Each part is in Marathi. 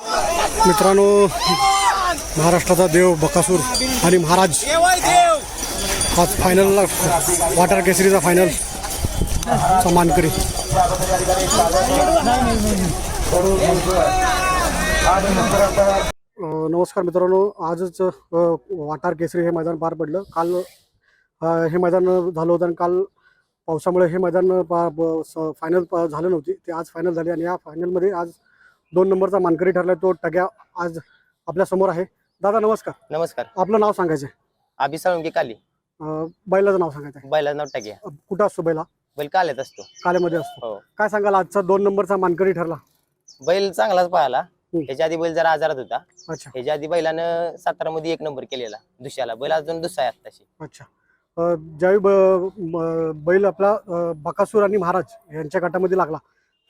मित्रांनो महाराष्ट्राचा देव बकासूर आणि महाराज आज फायनलला वॉटर केसरीचा फायनल चा मानकरी. नमस्कार मित्रांनो आजच वाटार केसरी हे मैदान पार पडलं. काल हे मैदान झालं होतं आणि काल पावसामुळे हे मैदान ब- स- फायनल प- झालं नव्हती. ते आज फायनल झाली आणि या फायनलमध्ये आज दोन नंबरचा मानकरी ठरलाय तो टग्या आज आपल्यासमोर आहे. दादा नमस्कार. नमस्कार. आपलं नाव सांगायचं आहे. अभि साळुंके काली बैलाचं नाव सांगायचं आहे. बैलाचं नाव टाक्या अ, कुठं असतो बैला? बैल काल्यात असतो. कालेमध्ये असतो. हो. काय सांगाल आजचा दोन नंबरचा मानकरी ठरला? बैल चांगलाच हम्म. ह्याच्या आधी बैल जरा आजारात होता. अच्छा. ह्याच्या आधी बैलानं सातारा मध्ये एक नंबर केलेला दुसऱ्याला. बैल अजून दुसरा आहे आत्ताशी. अच्छा. अ, ज्यावेळी ब- म- बैल आपला अ, बकासूर आणि महाराज यांच्या गटामध्ये लागला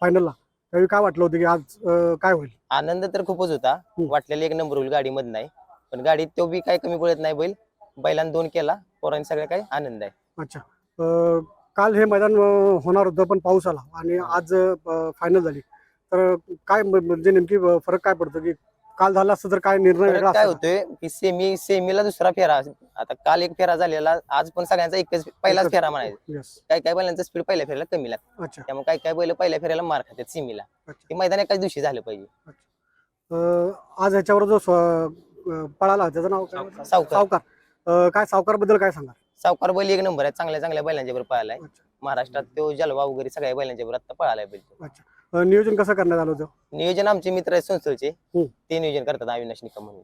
फायनलला त्यावेळी काय वाटलं होतं की आज अ, काय होईल? आनंद तर खूपच होता. वाटलेला एक नंबर होईल गाडी मध्ये नाही पण गाडीत तो बी काही कमी पडत नाही बैल. बैलानं दोन केला. पोरांनी सगळ्या काही आनंद आहे. अच्छा. अ, काल हे मैदान अ, होणार होतं पण पाऊस आला. आणि आज फायनल झाली. तर काय म- म्हणजे नेमकी अ, फरक काय पडतो की काल झाला असतं तर काय निर्णय परत काय असता? होतोय की सेमी सेमीला दुसरा फेरा. आता काल एक फेरा झालेला आज पण सगळ्यांचा एकच पहिलाच एकच. फेरा म्हणायचा. Yes. काही काही बैलांचा स्पीड पहिल्या फेऱ्याला कमी लागतो. अच्छा. त्यामुळे काही काही बैल पहिल्या फेऱ्याला मार खातात सीमीला अच्छा. ते मैदान एकाच दिवशी झालं पाहिजे. अ, आज ह्याच्यावर जो स्व- अ, पळाला त्याचं नाव काय? सावकार. सावकार. अ, काय सावकारबद्दल काय सांगा सावकार बैल एक नंबर आहे. चांगल्या चांगल्या बैलांच्या बरोबर पळालाय. अच्छा. महाराष्ट्रात तो जलवा वगैरे सगळ्या बैलांच्या बरोबर आता पळालाय बैल तो. अच्छा. अ, नियोजन कसं करण्यात आलं होतं? नियोजन आमचे मित्र आहेत संस्थेचे हम्म. ते नियोजन करतात अविनाश निकम म्हणून.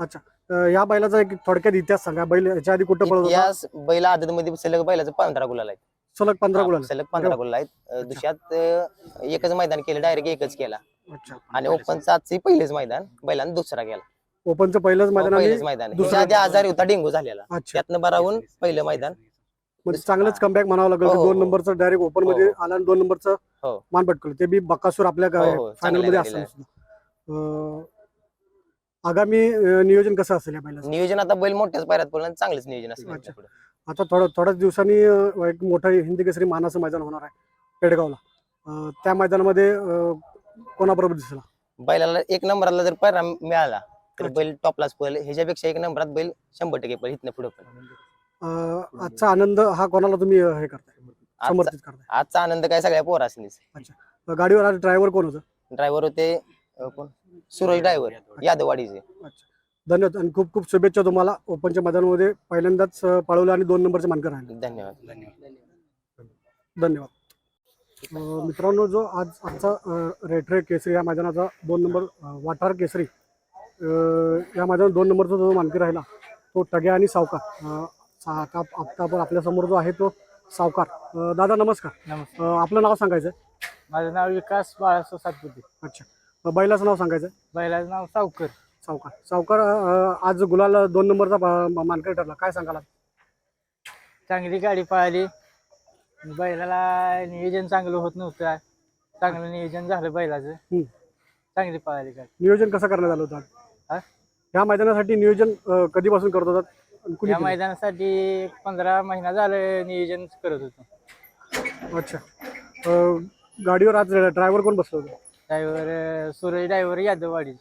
अच्छा. अ, या बैलाचा एक थोडक्यात इतिहास सांगा. बैल ह्याच्या आधी कुठं पळत होता? इतिहास बैल आदत मध्ये सलग बैलाचं पंधरा गुलाल आहेत सलग पंधरा हा, गुलाल. सलग पंधरा गुलाल आहेत अं, दुसऱ्यात अं, एकच मैदान केलं डायरेक्ट एकच केला. अच्छा. आणि ओपनचं आजचं पहिलेच मैदान बैलानं दुसरा केला ओपनचं पहिलंच हो, मैदान आणि पहिलेच मैदान. दुसरं- ह्याच्या आधी आजारी होता डेंगू झालेला. अच्छा. त्यातनं बरावून पहिलं मैदान. म्हणजे चांगलंच कमबॅक म्हणावं लागेल. की हो, दोन हो. नंबरचं डायरेक्ट ओपन हो, मध्ये हो. आला आणि दोन नंबरचं हो. मान पटकलं ते बी बक्कासूर आपल्या हो, हो, फायनलमध्ये चांगल्या असताना सुद्धा. अ, आगामी अ, नियोजन कसं असेल या बैलाचं नियोजन आता बैल मोठ्याच पायऱ्यात पडलं आणि चांगलंच नियोजन असेल अच्छा. आता थोडं थोड्याच दिवसांनी अ, एक मोठं हिंदी केसरी मानाचं मैदान होणार आहे पेडगावला अ, त्या मैदानामध्ये अ, कोणाबरोबर दिसला बैलाला एक नंबराला जर पायरा मिळाला तर अच्छा. बैल टॉपलाच पळेल ह्याच्यापेक्षा एक नंबरात बैल शंभर टक्के पळेल इथनं पुढे पण अ, आजचा आनंद हा कोणाला तुम्ही अ, हे करताय करताय. आजचा आनंद काय सगळ्या पोरासनीच अ, गाडीवर आज ड्रायव्हर कोण होतं? ड्रायव्हर होते अं, कोण? सूरज ड्रायव्हर यादववाडीचे. धन्यवाद आणि खूप खूप शुभेच्छा तुम्हाला. ओपनच्या मैदानामध्ये पहिल्यांदाच अ, पळवलं आणि दोन नंबरचे मानकर राहिले. धन्यवाद. धन्यवाद. अ, मित्रांनो जो आज आजचा रेटरे केसरी या मैदानाचा दोन नंबर अ, वाटार केसरी अ, या मैदानात दोन नंबरचा जो मानकरी राहिला तो टग्या आणि सावकार. अ, सा- आता आता आपण आपल्यासमोर जो आहे तो सावकार. अ, दादा नमस्कार. नमस्कार. अ, आपलं नाव सांगायचं? माझं नाव विकास बाळासाहेब सातपुते. अच्छा. अ, बैलाचं नाव सांगायचं? बैलाचं नाव सावकर. सावकार. सावकार अ, आज गुलाल दोन नंबरचा मानकरी ठरला. काय सांगाल आज? चांगली गाडी पळाली. बैलाला नियोजन चांगलं होत नव्हतं. चांगलं नियोजन झालं बैलाचं. हम्म. चांगली पळाली गाडी. नियोजन कसं करण्यात आलं होतं हा? आज? या मैदानासाठी नियोजन अ, कधीपासून करत होतात? कुणी या केलं? मैदानासाठी एक पंधरा महिना झालं नियोजन करत होतो. अच्छा. अ, गाडीवर आज ड्रायव्हर कोण बसलं होतं? ड्रायव्हर सूरज ड्रायव्हर यादववाडी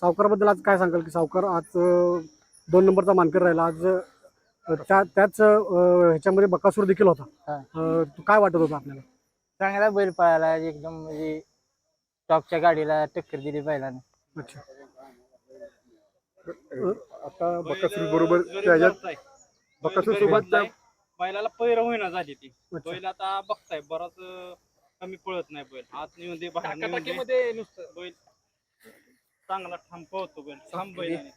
सावकाराबद्दल आज काय सांगाल की सावकार आज अ, दोन नंबरचा मानकर राहिला. आज अ, त्या त्याच अ, ह्याच्यामध्ये बकासूर देखील होता. हा. अ, तो काय वाटत होता आपल्याला? चांगला बैल पळाला. एकदम म्हणजे टॉपच्या गाडीला टक्कर दिली बैलाने. अच्छा. आता बकासूर बरोबर त्याच्यात बकासूर सोबत बैलाला पैर होईना झाली ती. बैल आता बघताय बराच कमी पळत नाही बैल. आत नेऊन दे बाहेर नेऊन दे. नुसतं. बैल चांगला ठाम पळतो बैल ठाम बैल आहे.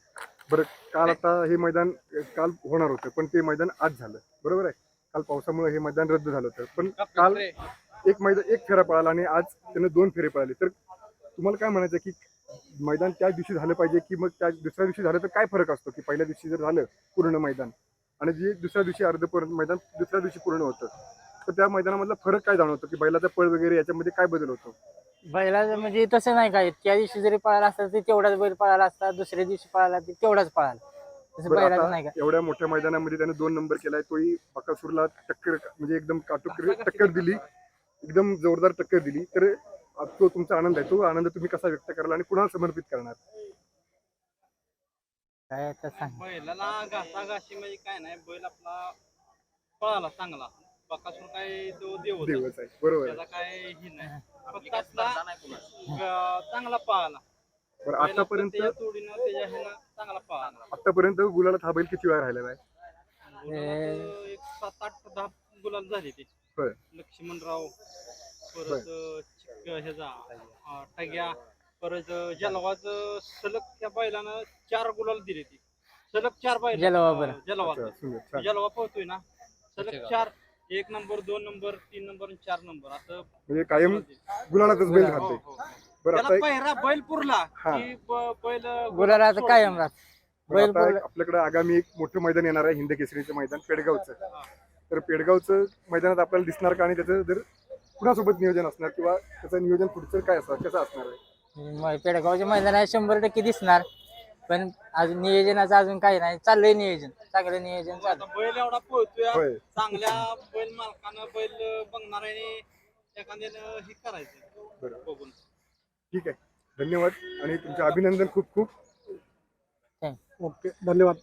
बरं काल आता हे मैदान काल होणार होतं पण ते मैदान आज झालं. बरोबर आहे? काल पावसामुळे हे मैदान रद्द झालं होतं. पण काल एक मैदान एक फेरा पळाला आणि आज त्यानं दोन फेरे पळाले. तर तुम्हाला काय म्हणायचं की मैदान त्याच दिवशी झालं पाहिजे की मग त्या दुसऱ्या दिवशी झालं तर काय फरक असतो? की पहिल्या दिवशी जर झालं पूर्ण मैदान आणि जे दुसऱ्या दिवशी अर्ध पूर्ण मैदान दुसऱ्या दिवशी पूर्ण होतं तर त्या मैदानामधला फरक काय जाणवतो? की बैलाचा पळ वगैरे याच्यामध्ये काय बदल होतो? बैलाचं म्हणजे तसं नाही काय. त्या दिवशी जरी पळाला असता तर तेवढाच बैल पळाला असता दुसऱ्या दिवशी पळाला तर तेवढाच पळाला. तसं बरं, बैलाचं आता नाही का एवढ्या मोठ्या मैदानामध्ये त्याने दोन नंबर केलाय तोही बकासूरला टक्कर म्हणजे एकदम काटोकर टक्कर दिली एकदम जोरदार टक्कर दिली. तर तो तुमचा आनंद आहे. तो आनंद तुम्ही कसा व्यक्त कराल आणि कुणाला समर्पित करणार? काय आता सांग. बैलाला घासाघाशी म्हणजे काय नाही बैल आपला पळाला चांगला. बकासूर काय तो देव देवच आहे. बरोबर आहे. त्याला काय ही नाही. फक्त आपला ग- चांगला पळाला. बरं बैल आपला आतापर्यंत त्याच्या ह्यानं चांगला पळाला. आतापर्यंत गुलाला हा बैल किती वेळा राहिलेला आहे? एक सात आठ दहा गुलाल झाले ते. लक्ष्मणराव परत चिक- ह्याचा अं, टग्या परत जलवाज सलग त्या बैलानं चार गुलाल दिले ते. सलग चार बैल जलवा बरं. जलवा अच्छा, सुंदर छान. जलवा पोहतोय ना सलग चार एक नंबर दोन नंबर तीन नंबर आणि चार नंबर असं म्हणजे कायम गुलालातच बैल हो, राहते हो. बरं त्याला आता एक- पहिरा बैल पुरला हा. की ब- बैल गुलाला आता सोडतो. कायम राहत. बरं, बैल आता बोल- एक आपल्याकडे आगामी एक मोठं मैदान येणार आहे हिंद केसरीचं मैदान पेडगावचं. तर पेडगावचं मैदानात आपल्याला दिसणार का? आणि त्याचं जर कुणासोबत नियोजन असणार किंवा त्याचं नियोजन पुढचं काय असणार कसं असणार आहे? म- पेडगावचे मैदान आहे शंभर टक्के दिसणार. पण अजून नियोजनाचं अजून काही नाही. चाललंय नियोजन. चांगलं नियोजन चालू. आता बैल एवढा पोहतोय होय. चांगल्या बैल मालकानं बैल एखाद्यानं हे करायचं. बघून. ठीक आहे. धन्यवाद आणि तुमचे अभिनंदन खूप खूप. ओके. धन्यवाद.